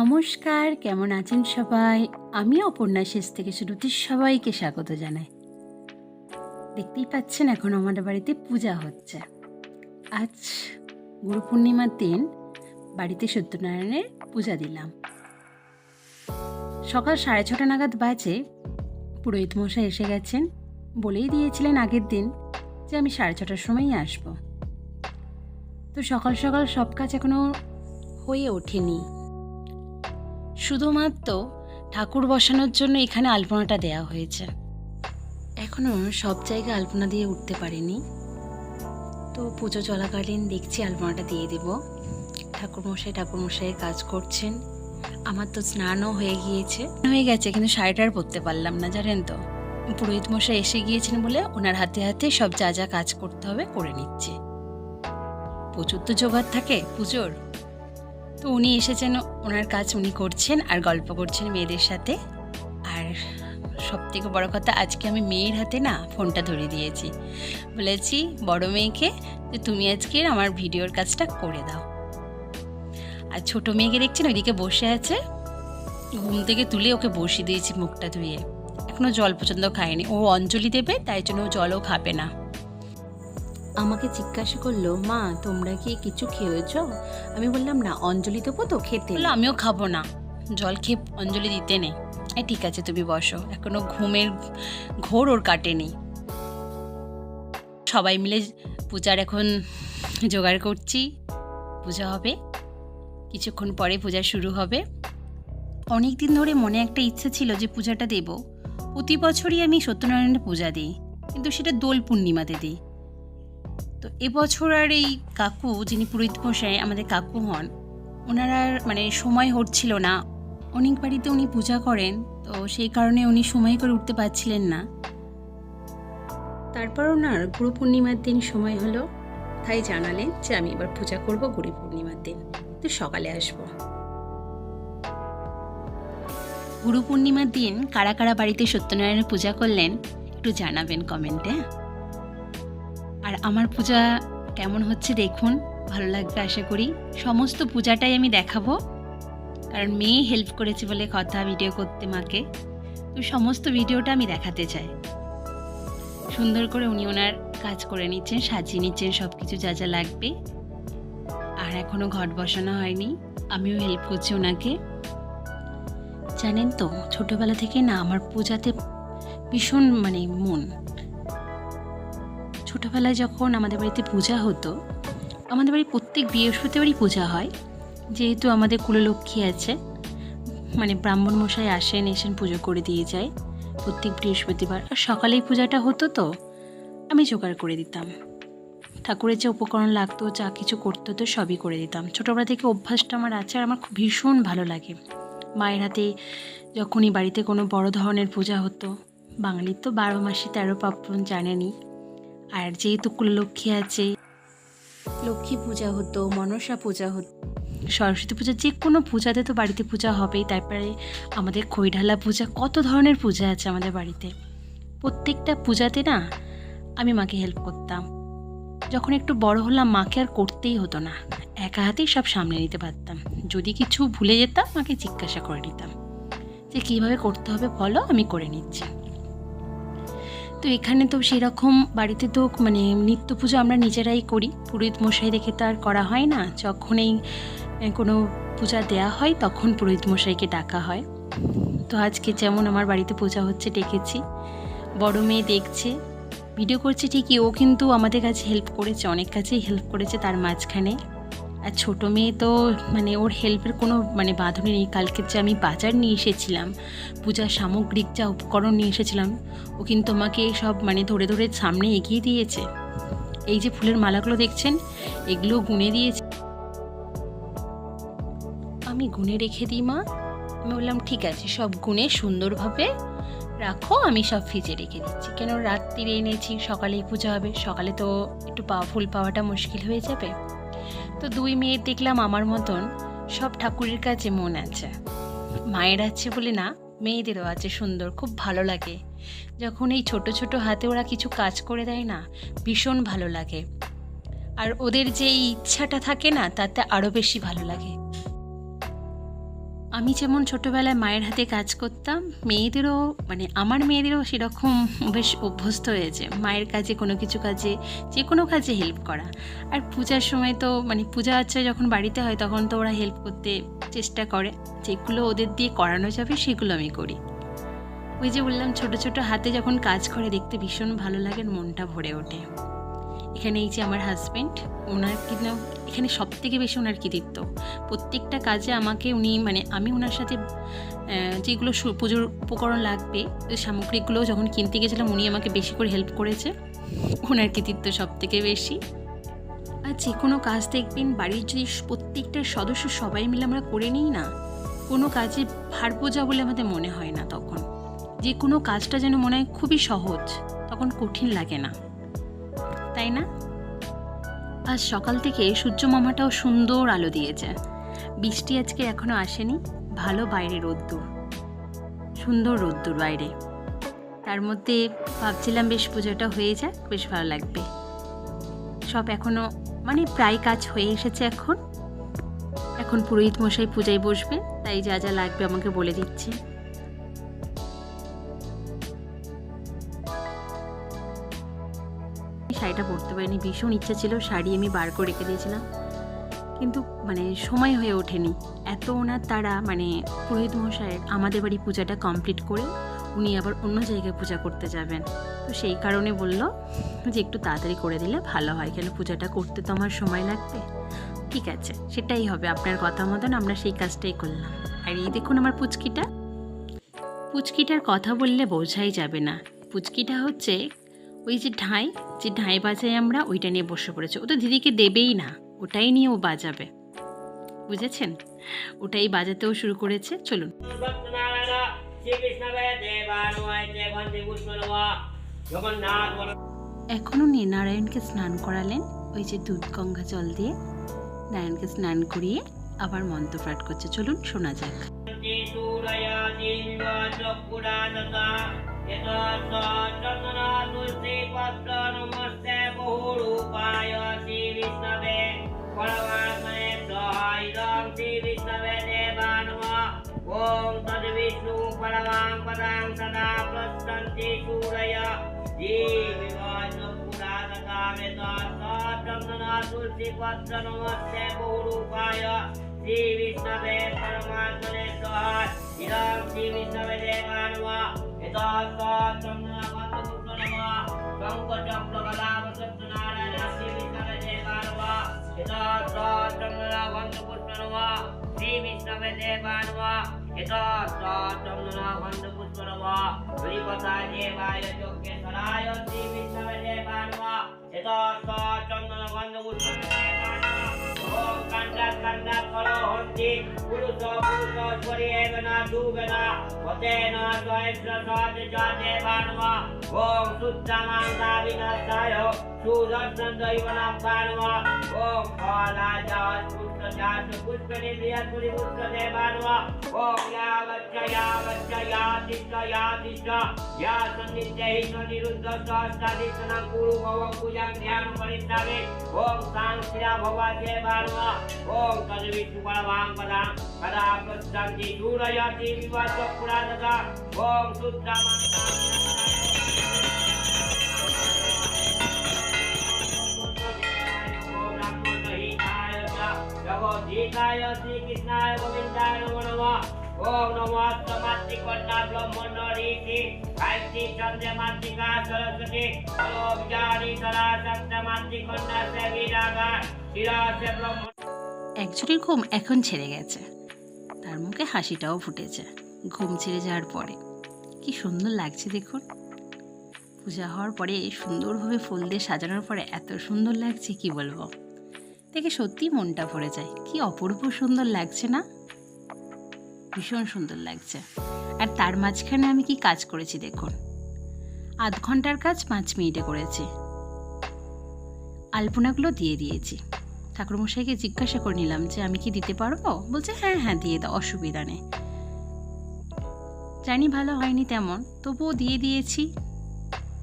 নমস্কার, কেমন আছেন সবাই? আমি অপর্ণা শেষ থেকে শুরুতে সবাইকে স্বাগত জানাই। দেখতেই পাচ্ছেন এখন আমাদের বাড়িতে পূজা হচ্ছে। আজ গুরু পূর্ণিমার দিন, বাড়িতে সত্যনারায়ণের পূজা দিলাম। সকাল সাড়ে ছটা নাগাদ বাজে, পুরোহিত মশাই এসে গেছেন। বলেই দিয়েছিলেন আগের দিন যে আমি সাড়ে ছটার সময়ই আসব। তো সকাল সকাল সব কাজ এখনও হয়ে ওঠেনি। শুধুমাত্র ঠাকুর বসানোর জন্য এখানে আলপনাটা দেওয়া হয়েছে। এখনও সব জায়গায় আলপনা দিয়ে উঠতে পারিনি। তো পুজো চলাকালীন দেখছি আলপনাটা দিয়ে দেব। ঠাকুরমশাই ঠাকুরমশাই কাজ করছেন। আমার তো স্নানও হয়ে গিয়েছে। হয়ে গেছে, কিন্তু শাড়িটা আর পরতে পারলাম না, জানেন তো। পুরোহিত মশাই এসে গিয়েছেন বলে ওনার হাতে হাতে সব যা যা কাজ করতে হবে করে নিচ্ছে। প্রচুর তো জোগাড় থাকে পুজোর। তো উনি এসেছেন, ওনার কাজ উনি করছেন আর গল্প করছেন মেয়েদের সাথে। আর সব থেকে বড়ো কথা, আজকে আমি মেয়ের হাতে না ফোনটা ধরে দিয়েছি। বলেছি, বড় মেয়েকে, যে তুমি আজকে আমার ভিডিওর কাজটা করে দাও। আর ছোট মেয়েকে দেখছেন, ওইদিকে বসে আছে। ঘুম থেকে তুলে ওকে বসিয়ে দিয়েছি মুখটা ধুয়ে। এখনও জল পছন্দ খায়নি। ও অঞ্জলি দেবে, তাই জন্য ও জলও খাবে না। আমাকে জিজ্ঞাসা করল, মা, তোমরা কি কিছু খেয়েছ? আমি বললাম, না, অঞ্জলি দেবো তো, খেতে। আমিও খাব না। জল খেয়ে অঞ্জলি দিতে নেই। এই ঠিক আছে, তুমি বসো। এখনও ঘুমের ঘোর ওর কাটেনি। সবাই মিলে পূজার এখন জোগাড় করছি। পূজা হবে। কিছুক্ষণ পরে পূজা শুরু হবে। অনেক দিন ধরে মনে একটা ইচ্ছে ছিল যে পূজাটা দেব। প্রতি বছরই আমি সত্যনারায়ণের পূজা দিই, কিন্তু সেটা দোল পূর্ণিমাতে দিই। তো এবছর আর এই কাকু, যিনি পুরোহিত মশাই, আমাদের কাকু হন, ওনার আর মানে সময় হচ্ছিল না। অনেক বাড়িতে উনি পূজা করেন, তো সেই কারণে উনি সময় করে উঠতে পারছিলেন না। তারপর ওনার গুরু পূর্ণিমার দিন সময় হলো, তাই জানালেন যে আমি এবার পূজা করব গুরু পূর্ণিমার দিন। তো সকালে আসব। গুরু পূর্ণিমার দিন কারা কারা বাড়িতে সত্যনারায়ণের পূজা করলেন, একটু জানাবেন কমেন্টে আর আমার পূজা কেমন হচ্ছে দেখুন, ভালো লাগবে আশা করি। সমস্ত পূজাটাই আমি দেখাবো, কারণ মেয়ে হেল্প করেছে বলে কথা ভিডিও করতে মাকে। তো সমস্ত ভিডিওটা আমি দেখাতে চাই। সুন্দর করে উনি ওনার কাজ করে নিচ্ছেন, সাজিয়ে নিচ্ছেন সব কিছু যা যা লাগবে। আর এখনও ঘট বসানো হয়নি, আমিও হেল্প করছি ওনাকে। জানেন তো, ছোটবেলা থেকে না, আমার পূজাতে ভীষণ মানে মন। ছোটোবেলায় যখন আমাদের বাড়িতে পূজা হতো, আমাদের বাড়ি প্রত্যেক বৃহস্পতিবারই পূজা হয়। যেহেতু আমাদের কুললক্ষ্মী আছে মানে ব্রাহ্মণ মশাই আসেন, এসেন, পুজো করে দিয়ে যায় প্রত্যেক বৃহস্পতিবার। আর সকালেই পূজাটা হতো তো, আমি জোগাড় করে দিতাম। ঠাকুরের যে উপকরণ লাগতো, যা কিছু করতে হতো, সবই করে দিতাম। ছোটোবেলা থেকে অভ্যাসটা আমার আছে আর আমার খুব ভীষণ ভালো লাগে। মায়ের হাতে যখনই বাড়িতে কোনো বড় ধরনের পূজা হতো, বাঙালির তো বারো মাসে তেরো পার্বণ জানেনি আর যেহেতু কুললক্ষ্মী আছে, লক্ষ্মী পূজা হতো, মনসা পূজা হতো, সরস্বতী পূজা যে কোনো পূজাতে তো বাড়িতে পূজা হবেই। তারপরে আমাদের খৈঢালা পূজা, কত ধরনের পূজা আছে আমাদের বাড়িতে। প্রত্যেকটা পূজাতে না আমি মাকে হেল্প করতাম। যখন একটু বড় হলাম, মাকে আর করতেই হতো না। একা হাতেই সব সামলে নিতে পারতাম। যদি কিছু ভুলে যেতাম, মাকে জিজ্ঞাসা করে নিতাম। যে কীভাবে করতে হবে বলো, আমি করে নিচ্ছি। তো এখানে তো সেরকম বাড়িতে তো মানে নিত্য পুজো আমরা নিজেরাই করি। পুরোহিত মশাই দেখে তো আর করা হয় না। যখনই কোনো পূজা দেয়া হয় তখন পুরোহিত মশাইকে ডাকা হয়। তো আজকে যেমন আমার বাড়িতে পূজা হচ্ছে ডেকেছি, বড় মেয়ে দেখছে ভিডিও করছে ঠিকই, ও কিন্তু আমাদের কাছে হেল্প করেছে, অনেক কাছেই হেল্প করেছে তার মাঝখানে। আর ছোটো মেয়ে তো মানে ওর হেল্পের কোনো মানে বাঁধনে নেই। কালকে যে আমি বাজার নিয়ে এসেছিলাম, পূজার সামগ্রিক যা উপকরণ নিয়ে এসেছিলাম, ও কিন্তু আমাকে সব মানে ধরে ধরে সামনে এগিয়ে দিয়েছে। এই যে ফুলের মালাগুলো দেখছেন, এগুলো গুনে দিয়েছে। আমি গুনে রেখে দিই, মা। আমি বললাম, ঠিক আছে, সব গুনে সুন্দরভাবে রাখো, আমি সব ফ্রিজে রেখে দিচ্ছি। কেন রাত্রিরে এনেছি, সকালেই পূজা হবে, সকালে তো একটু পাওয়া ফুল পাওয়াটা মুশকিল হয়ে যাবে। তো দুই মেয়ে দেখলাম আমার মতন, সব ঠাকুরের কাছে মন আছে। মায়ের আছে বলে না, মেয়েদেরও আছে সুন্দর, খুব ভালো লাগে। যখন এই ছোট ছোট হাতে ওরা কিছু কাজ করে দেয় না, ভীষণ ভালো লাগে। আর ওদের যে ইচ্ছাটা থাকে না, তাতে আরও বেশি ভালো লাগে। আমি যেমন ছোটোবেলায় মায়ের হাতে কাজ করতাম, মেয়েদেরও মানে আমার মেয়েদেরও সেরকম বেশ অভ্যস্ত হয়েছে। মায়ের কাজে, কোনো কিছু কাজে, যে কোনো কাজে হেল্প করা। আর পূজার সময় তো মানে পূজা আচ্ছা যখন বাড়িতে হয়, তখন তো ওরা হেল্প করতে চেষ্টা করে। যেগুলো ওদের দিয়ে করানো যাবে, সেগুলো আমি করি। ওই যে বললাম, ছোট ছোট হাতে যখন কাজ করে, দেখতে ভীষণ ভালো লাগে মনটা ভরে ওঠে। এখানে এই যে আমার হাজব্যান্ড ওনার কিন্তু এখানে সব থেকে বেশি ওনার কৃতিত্ব। প্রত্যেকটা কাজে আমাকে উনি মানে আমি ওনার সাথে যেগুলো পুজোর উপকরণ লাগবে ওই সামগ্রিকগুলো যখন কিনতে গেছিলাম, উনি আমাকে বেশি করে হেল্প করেছে। ওনার কৃতিত্ব সব থেকে বেশি। আর যে কোনো কাজ দেখবেন, বাড়ির যদি প্রত্যেকটা সদস্য সবাই মিলে আমরা করে নিই না, কোনো কাজে ভার বোঝা বলে আমাদের মনে হয় না তখন। যে কোনো কাজটা যেন মনে হয় খুবই সহজ, তখন কঠিন লাগে না। তাই না? আজ সকাল থেকে সূর্য মামাটাও সুন্দর আলো দিয়েছে। বৃষ্টি আজকে এখনও আসেনি। ভালো বাইরে রোদ্দুর। সুন্দর রোদ্দুর বাইরে। তার মধ্যে ভাবছিলাম বেশ পুজোটা হয়ে যাক, বেশ ভালো লাগবে। সব এখনও মানে প্রায় কাজ হয়ে এসেছে এখন। এখন পুরোহিত মশাই পূজায় বসবে তাই যা যা লাগবে আমাকে বলে দিচ্ছে। শাড়িটা পরতে পারিনি। ভীষণ ইচ্ছা ছিল, শাড়ি আমি বার করে রেখে দিয়েছিলাম। কিন্তু মানে সময় হয়ে ওঠেনি। এত ওনার তারা মানে পুরোহিত মশাইয়ের আমাদের বাড়ি পূজাটা কমপ্লিট করে উনি আবার অন্য জায়গায় পূজা করতে যাবেন। তো সেই কারণে বলল যে একটু তাড়াতাড়ি করে দিলে ভালো হয়, কেন পূজাটা করতে তো আমার সময় লাগবে। ঠিক আছে, সেটাই হবে, আপনার কথা মতন আমরা সেই কাজটাই করলাম। আর এই দেখুন আমার পুচকিটা। পুচকিটার কথা বললে বোঝাই যাবে না। পুচকিটা হচ্ছে ওই যে ঢাই যে ঢাই বাজাই আমরা ওইটা নিয়ে বসে পড়েছে। ও তো দিদিকে দেবেই না, ওটাই নিয়ে ও বাজাবে। বুঝেছেন? ওটাই বাজাতেও শুরু করেছে, চলুন। এখনও নিয়ে নারায়ণকে স্নান করালেন ওই যে দুধ গঙ্গা জল দিয়ে। নারায়ণকে স্নান করিয়ে আবার মন্ত্র পাঠ করছে। চলুন, শোনা যাক। यतोत्तोत्तमनातुष्टिपत्रनुमस्य बहुरूपाय श्रीविष्णवे परमात्मने सहायं श्रीविष्णवे देवा नमः ॐ तद्विष्णु परमां पदां सदा प्रस्तन्ति सूरय। तुलसीपत्रनमस्य बहुरूपाय। श्रीविष्णवे परमात्मने सहाय श्री श्रीविष्णवे देवा శ్రీ విష్ణవే దేవానువా యథాస్తాటమున వందపుష్పరవా శ్రీపతా దేవాయ యోగ్యేశ్వరాయ శ్రీ విష్ణవే దేవానువా యథాస్తాటమున వందపుష్పరవా ওম কান্ডা কান্ডা করো হন্তি পুরুষ পুরুষ পরিয়েব না ডুবে না হতে না জয়স্র সহজে জয় বানমা ওম সুত্রামান্তা বিনাশায় সুদর্শন দৈব নাম বানমা ওম ফলা জাত পুষ্প জাত পুষ্প নির্দিয়া পুরি পুষ্প দেবানমা ওম ইয়াবচ্চ ইয়াবচ্চ ইয়াতিষ্ঠ ইয়াতিষ্ঠ या सन्निध्य हि निरुद्ध सहस्रादिशनं कुरु भव पूजां ध्यानं परिष्ठामि ॐ सांस्थिरा भवाद्ये बाणवा ఓం కదివిష్ణు పరమాంపదాం కదా ప్రశాంతి దూరయాతి వివాచ పురాణద ఓం శుద్ధమంతా జగోదీకాయ శ్రీకృష్ణాయ గోవిందాయ నమో నమః ओम नमो समात्रिकन्ना ब्रह्मणरीति आयति चंद्रमात्रिका सरस्वती ओम जारी सरा चंद्रमात्रिकन्ना से विरागा शिरा ब्रह्म একজনের ঘুম এখন ছেড়ে গেছে। তার মুখে হাসিটাও ফুটেছে, ঘুম ছেড়ে যাওয়ার পরে। কি সুন্দর লাগছে দেখুন। পূজা হওয়ার পরে সুন্দরভাবে ফুল দিয়ে সাজানোর পরে এত সুন্দর লাগছে, কি বলব? দেখে সত্যি মনটা ভরে যায়। কি অপূর্ব সুন্দর লাগছে না? ভীষণ সুন্দর লাগছে। আর তার মাঝখানে আমি কি কাজ করেছি দেখুন। আধ ঘণ্টার কাজ পাঁচ মিনিটে করেছি। আলপনাগুলো দিয়ে দিয়েছি। ঠাকুরমশাইকে জিজ্ঞাসা করে নিলাম যে আমি কি দিতে পারব? বলছে হ্যাঁ হ্যাঁ দিয়ে দাও, অসুবিধা নেই। জানি ভালো হয়নি তেমন, তবুও দিয়ে দিয়েছি।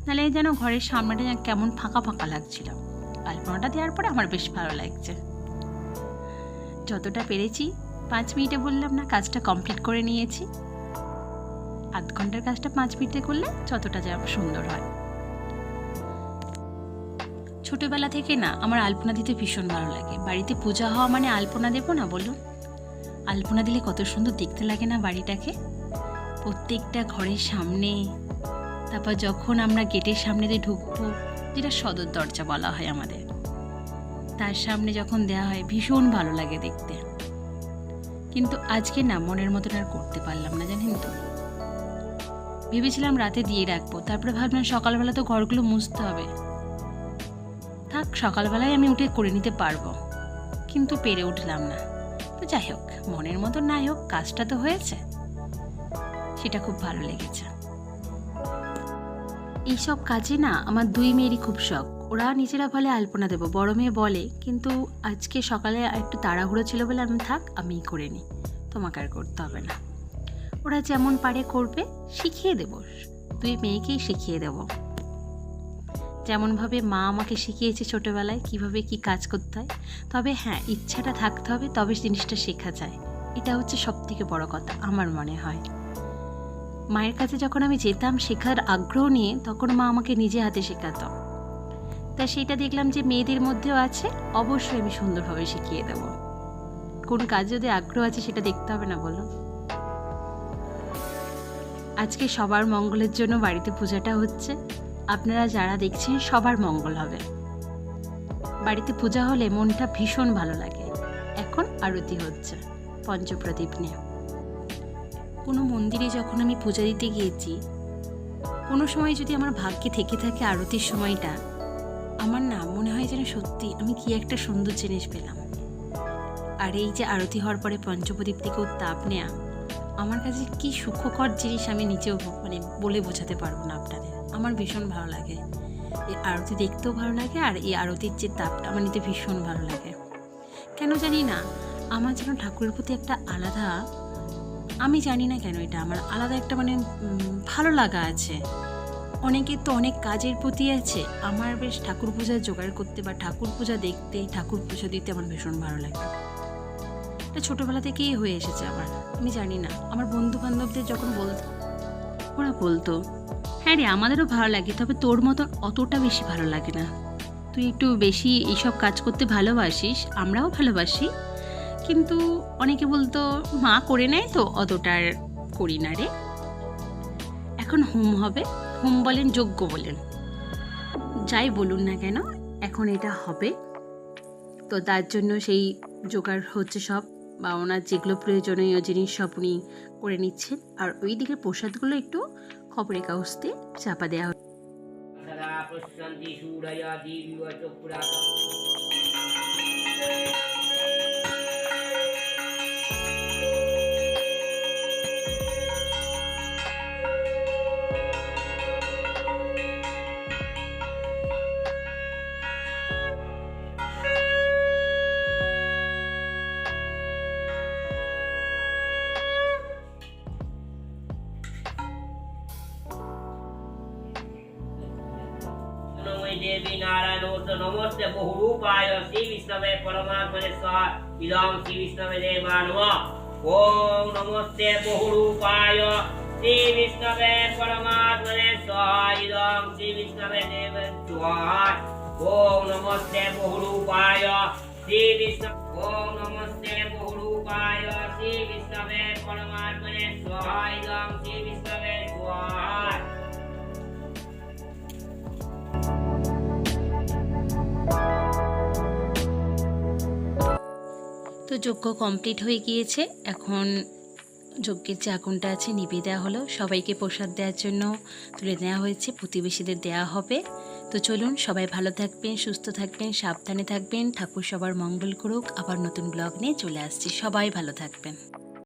নাহলে যেন ঘরের সামনেটা কেমন ফাঁকা ফাঁকা লাগছিল। আলপনাটা দেওয়ার পরে আমার বেশ ভালো লাগছে। যতটা পেরেছি, পাঁচ মিনিটে বললাম, না, কাজটা কমপ্লিট করে নিয়েছি। আধ ঘণ্টার কাজটা পাঁচ মিনিটে করলে যতটা যা সুন্দর হয়। ছোটবেলা থেকে না আমার আলপনা দিতে ভীষণ ভালো লাগে। বাড়িতে পূজা হওয়া মানে আলপনা দেবো না বলুন? আলপনা দিলে কত সুন্দর দেখতে লাগে না বাড়িটাকে? প্রত্যেকটা ঘরের সামনে, তারপর যখন আমরা গেটের সামনে দিয়ে ঢুকবো, যেটা সদর দরজা বলা হয় আমাদের, তার সামনে যখন দেওয়া হয় ভীষণ ভালো লাগে দেখতে। কিন্তু আজকে না মনের মতন আর করতে পারলাম না, জানেন তো। ভেবেছিলাম রাতে দিয়ে রাখব, তারপরে ভাবলাম সকালবেলা তো ঘরগুলো মুছতে হবে। সকালবেলায় আমি উঠে করে নিতে পারব। কিন্তু পেরে উঠলাম না। তো যাই হোক, মনের মতো নাই হোক, কাজটা তো হয়েছে। সেটা খুব ভালো লেগেছে। এইসব কাজে না আমার দুই মেয়েরই খুব শখ। ওরা নিজেরা বলে আলপনা দেবো, বড় মেয়ে বলে। কিন্তু আজকে সকালে একটু তাড়াহুড়ো ছিল বলে আমি থাক, আমিই করে নিই। তোমাকে আর করতে হবে না। ওরা যেমন পারে করবে, শিখিয়ে দেব। দুই মেয়েকেই শিখিয়ে দেব। যেমনভাবে মা আমাকে শিখিয়েছে ছোটোবেলায় কীভাবে কি কাজ করতে হয়, তবে হ্যাঁ ইচ্ছাটা থাকতে হবে, তবে জিনিসটা শেখা যায়। এটা হচ্ছে সব থেকে বড় কথা, আমার মনে হয়। মায়ের কাছে যখন আমি যেতাম শেখার আগ্রহ নিয়ে, তখন মা আমাকে নিজে হাতে শেখাতো। তা সেটা দেখলাম যে মেয়েদের মধ্যেও আছে, অবশ্যই আমি সুন্দরভাবে শিখিয়ে দেব। কোন কাজ যদি আগ্রহ আছে, সেটা দেখতে হবে না, বলো। আজকে সবার মঙ্গলের জন্য বাড়িতে পূজাটা হচ্ছে। আপনারা যারা দেখছেন, সবার মঙ্গল হবে। বাড়িতে পূজা হলে মনটা ভীষণ ভালো লাগে। এখন আরতি হচ্ছে, পঞ্চপ্রদীপ নিয়ে। কোনো মন্দিরে যখন আমি পূজা দিতে গিয়েছি, কোনো সময় যদি আমার ভাগ্যে থেকে থাকে আরতির সময়টা, আমার না মনে হয় যেন সত্যি আমি কি একটা সুন্দর জিনিস পেলাম। আর এই যে আরতি হওয়ার পরে পঞ্চপ্রদীপ থেকেও তাপ নেয়া, আমার কাছে কি সুখকর জিনিস আমি নিজেও মানে বলে বোঝাতে পারব না আপনাদের। আমার ভীষণ ভালো লাগে। এই আরতি দেখতেও ভালো লাগে আর এই আরতির যে তাপটা আমার নিতে ভীষণ ভালো লাগে। কেন জানি না, আমার যেন ঠাকুরের প্রতি একটা আলাদা, আমি জানি না কেন এটা আমার আলাদা একটা মানে ভালো লাগা আছে। অনেকের তো অনেক কাজের প্রতি আছে, আমার বেশ ঠাকুর পূজা জোগাড় করতে বা ঠাকুর পূজা দেখতে, ঠাকুর পূজা দিতে আমার ভীষণ ভালো লাগে। এটা ছোটোবেলা থেকেই হয়ে এসেছে আমার, আমি জানি না। আমার বন্ধু বান্ধবদের যখন বলতো ওরা বলতো হ্যাঁ রে, আমাদেরও ভালো লাগে, তবে তোর মতো অতটা বেশি ভালো লাগে না। তুই একটু বেশি এইসব কাজ করতে ভালোবাসিস, আমরাও ভালোবাসি। কিন্তু অনেকে বলতো, মা করে নেয় তো অতটার করি না রে। এখন হোম হবে, হোম বলেন, যোগ্য বলেন। যাই বলুন না কেন, এখন এটা হবে। তো তার জন্য সেই জোগাড় হচ্ছে সব, বা ওনার যেগুলো প্রয়োজনীয় জিনিস সব উনি করে নিচ্ছেন। আর ওই দিকে প্রসাদগুলো একটু খবরের কাগজতে চাপা দেওয়া হচ্ছে। નમો દેવી નારાયણ નમસ્તે બહુરૂપાય શ્રી વિષ્ણવે પરમાત્મને સ્વાહ ઇદમ શ્રી વિષ્ણવે દેવાનવ ઓમ નમસ્તે બહુરૂપાય શ્રી વિષ્ણવે પરમાત્મને સ્વાહ ઇદમ શ્રી વિષ્ણવે દેવ સ્વાહ ઓમ નમસ્તે બહુરૂપાય શ્રી વિષ્ણુ ઓમ નમસ્તે બહુરૂપાય શ્રી વિષ્ણવે પરમાત્મને સ્વાહ ઇદમ શ્રી વિષ્ણવે যজ্ঞ কমপ্লিট হয়ে গিয়েছে। এখন যজ্ঞের যে আগুনটা আছে নিভিয়ে দেওয়া হলো। সবাইকে প্রসাদ দেওয়ার জন্য তুলে নেওয়া হয়েছে। প্রতিবেশীদের দেওয়া হবে। তো চলুন, সবাই ভালো থাকবেন, সুস্থ থাকবেন, সাবধানে থাকবেন। ঠাকুর সবার মঙ্গল করুক। আবার নতুন ব্লগ নিয়ে চলে আসছি। সবাই ভালো থাকবেন।